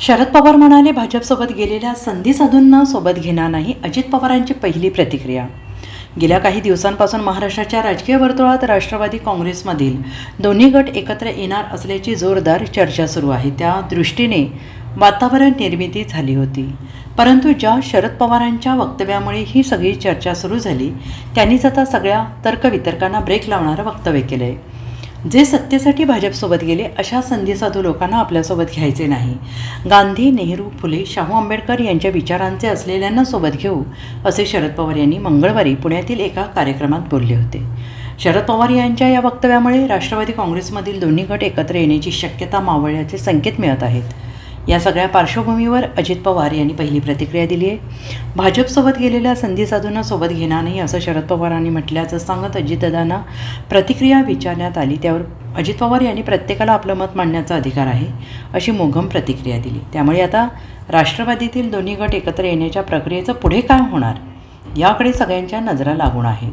शरद पवार म्हणाले भाजपसोबत गेलेल्या संधी साधूंना सोबत घेणार नाही अजित पवारांची पहिली प्रतिक्रिया. गेल्या काही दिवसांपासून महाराष्ट्राच्या राजकीय वर्तुळात राष्ट्रवादी काँग्रेसमधील दोन्ही गट एकत्र येणार असल्याची जोरदार चर्चा सुरू आहे. त्या दृष्टीने वातावरण निर्मिती झाली होती. परंतु ज्या शरद पवारांच्या वक्तव्यामुळे ही सगळी चर्चा सुरू झाली त्यांनीच आता सगळ्या तर्कवितर्कांना ब्रेक लावणारं वक्तव्य केलं आहे जे सत्तेसाठी भाजपसोबत गेले अशा संधीसाधू लोकांना आपल्यासोबत घ्यायचे नाही. गांधी नेहरू फुले शाहू आंबेडकर यांच्या विचारांचे असलेल्यांना सोबत घेऊ असे शरद पवार यांनी मंगळवारी पुण्यातील एका कार्यक्रमात बोलले होते. शरद पवार यांच्या या वक्तव्यामुळे राष्ट्रवादी काँग्रेसमधील दोन्ही गट एकत्र येण्याची शक्यता मावळल्याचे संकेत मिळत आहेत. या सगळ्या पार्श्वभूमीवर अजित पवार यांनी पहिली प्रतिक्रिया दिली आहे. भाजपसोबत गेलेल्या संधी साधूंना सोबत घेणार नाही असं शरद पवारांनी म्हटल्याचं सांगत अजितदादांना प्रतिक्रिया विचारण्यात आली. त्यावर अजित पवार यांनी प्रत्येकाला आपलं मत मांडण्याचा अधिकार आहे अशी मोघम प्रतिक्रिया दिली. त्यामुळे आता राष्ट्रवादीतील दोन्ही गट एकत्र येण्याच्या प्रक्रियेचं पुढे काय होणार याकडे सगळ्यांच्या नजरा लागून आहेत.